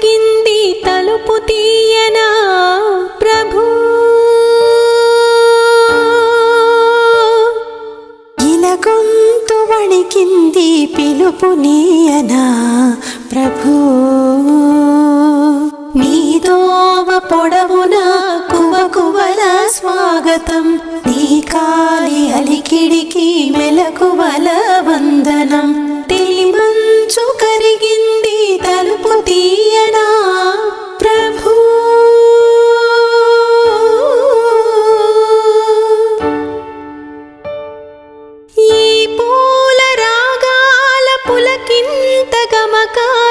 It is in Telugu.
కలిగింది తలుపు తీయనా ప్రభు. ఇలగొంతు వణికింది పిలుపు నీయనా ప్రభు. నీదోవ పొడవునా కువ కువల స్వాగతం నీ కాలి అలికిడికి మెలకువల వందనం. আকাশ